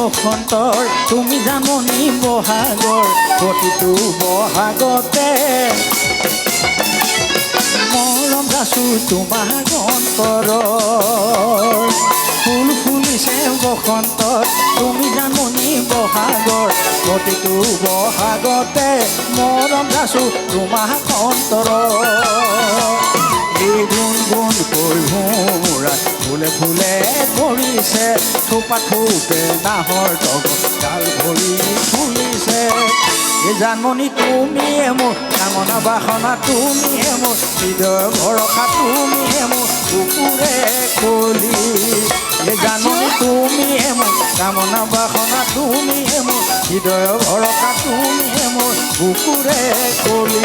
বসন্তৰ তুমি জাননী বহাগৰ, প্ৰতিটো বহাগতে। মৰম যাচো তোমাৰ অন্তৰ ফুল ফুলিছে বসন্তত, তুমি জাননী বহাগৰ, প্ৰতিটো বহাগতে মৰম যাচো তোমাৰ অন্তৰ এই গুণ গুণ কৈ ভোমোৰা ফুলে ফুলে ধৰিছে থোপা থোপে নাহৰ ডাল ভৰি ফুলিছে। এই জানমণি তুমিয়ে মোৰ কামনা বাসনা তুমিয়ে মোৰ, হৃদয় ভৰসা তুমিয়ে মোৰ, কুকুৰে কলি। এই জানমণি তুমিয়ে মোৰ কামনা বাসনা তুমিয়ে মোৰ, হৃদয় ভৰসা তুমিয়ে মোৰ, কুকুৰে কলি।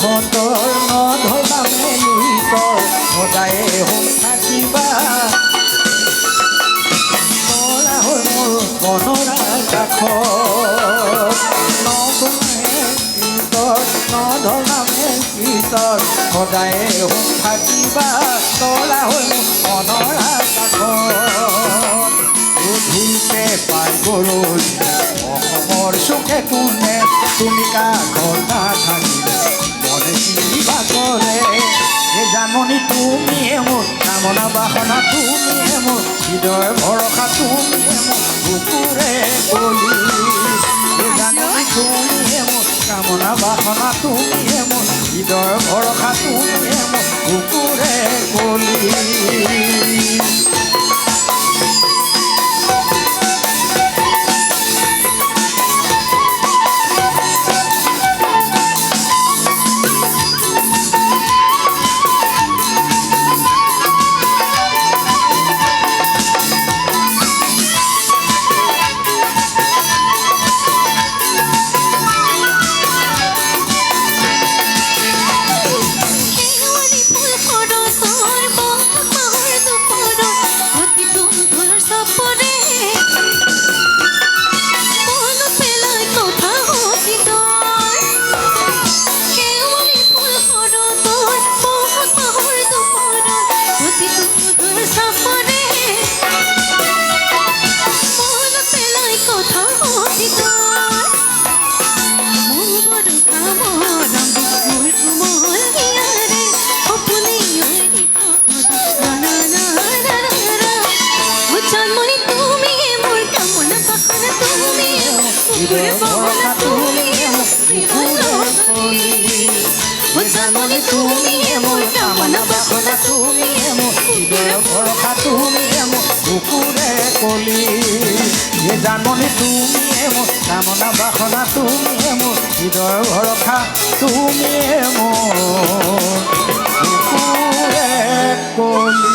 পাতাহঁতৰ নধৰা মেলুইতৰ সদায়ে হোম থাকিবা। তৰা হৈ মোৰ মনৰা গীতৰ নধৰা মেলুইতৰ সদায়ে হোম থাকিবা। তৰা হৈ মোৰ মনৰা কাষত গধূলিতে পাই গৰৈ অসমৰ চুকে কোণে তুমি নাথাকিলে জানমণি তুমিয়ে মোৰ কামনা বাসনা তুমিয়ে মোৰ হৃদয় ভৰসা তুমিয়ে মোৰ বুকুৰে এই তুমিয়ে মোৰ কামনা বাসনা তুমিয়ে মোৰ হৃদয় ভৰসা তুমিয়ে মোৰ বুকুৰে কলি তুমি ঘুরে পাবো না তুমি জানলে তুমি এমন কামনা বাসনা তুমি এমন ভরসা তুমি এমন কুকুরে কলি এ তুমি এমন কামনা বাসনা তুমি এমন হৃদয় ভরসা তুমি এমন কুকুরে কলি